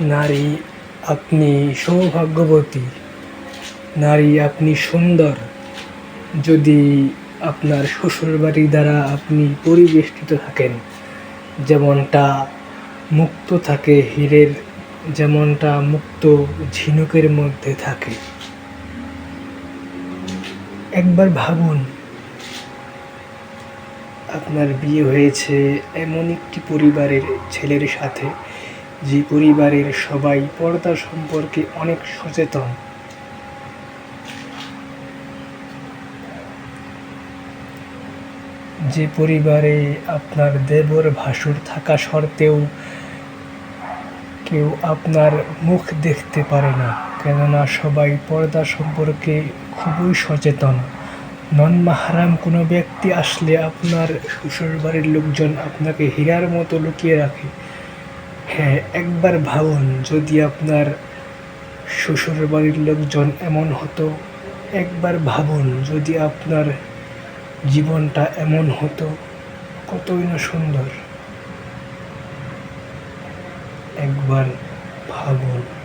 নারী, আপনি সৌভাগ্যবতী। নারী, আপনি সুন্দর। যদি আপনার শ্বশুরবাড়ি দ্বারা আপনি পরিবেষ্টিত থাকেন, যেমনটা মুক্ত থাকে হীরের, যেমনটা মুক্ত ঝিনুকের মধ্যে থাকে। একবার ভাবুন, আপনার বিয়ে হয়েছে এমন একটি পরিবারের ছেলের সাথে যে পরিবারের সবাই পর্দা সম্পর্কে অনেক সচেতন। যে পরিবারে আপনার দেবর ভাসুর থাকা সত্ত্বেও কেউ আপনার মুখ দেখতে পারে না, কেননা সবাই পর্দা সম্পর্কে খুবই সচেতন। নন মাহারাম কোনো ব্যক্তি আসলে আপনার শ্বশুরবাড়ির লোকজন আপনাকে হীরার মতো লুকিয়ে রাখে। হ্যাঁ একবার ভাবুন যদি আপনার শ্বশুর বাড়ির লোকজন এমন হতো। একবার ভাবুন যদি আপনার জীবনটা এমন হতো। কতই না সুন্দর। একবার ভাবুন।